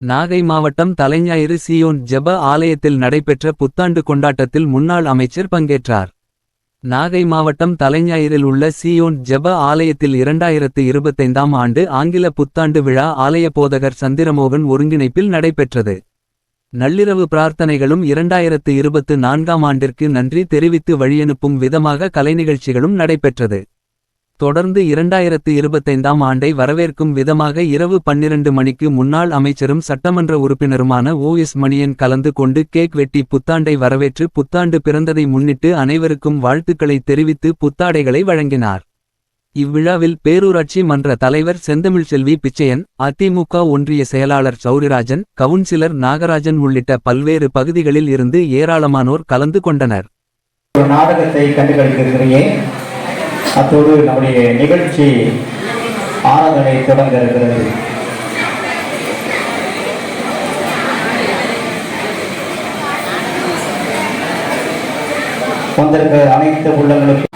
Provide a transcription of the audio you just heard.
நாகை மாவட்டம் தலைஞாயிறு சியோன் ஜெப ஆலயத்தில் நடைபெற்ற புத்தாண்டு கொண்டாட்டத்தில் முன்னாள் அமைச்சர் பங்கேற்றார். நாகை மாவட்டம் தலைஞாயிறில் உள்ள சியோன் ஜெப ஆலயத்தில் இரண்டாயிரத்து இருபத்தைந்தாம் ஆண்டு ஆங்கில புத்தாண்டு விழா ஆலய போதகர் சந்திரமோகன் ஒருங்கிணைப்பில் நடைபெற்றது. நள்ளிரவு பிரார்த்தனைகளும் இரண்டாயிரத்து இருபத்து நான்காம் ஆண்டிற்கு நன்றி தெரிவித்து வழியனுப்பும் விதமாக கலைநிகழ்ச்சிகளும் நடைபெற்றது. தொடர்ந்து இரண்டாயிரத்து இருபத்தைந்தாம் ஆண்டை வரவேற்கும் விதமாக இரவு பன்னிரண்டு மணிக்கு முன்னாள் அமைச்சரும் சட்டமன்ற உறுப்பினருமான ஓ எஸ் மணியன் கலந்து கொண்டு கேக் வெட்டி புத்தாண்டை வரவேற்று புத்தாண்டு பிறந்ததை முன்னிட்டு அனைவருக்கும் வாழ்த்துக்களை தெரிவித்து புத்தாடைகளை வழங்கினார். இவ்விழாவில் பேரூராட்சி மன்ற தலைவர் செந்தமிழ்செல்வி பிச்சையன் அதிமுக ஒன்றிய செயலாளர் சௌரிராஜன் கவுன்சிலர் நாகராஜன் உள்ளிட்ட பல்வேறு பகுதிகளில் இருந்து ஏராளமானோர் கலந்து கொண்டனர். நாடகத்தை கண்டுகளித்திருக்கிறேன் அத்தோடு நம்முடைய நிகழ்ச்சி ஆராதனை தொடங்க இருக்கிறது. வந்திருக்கிற அனைத்து உள்ளங்களுக்கும்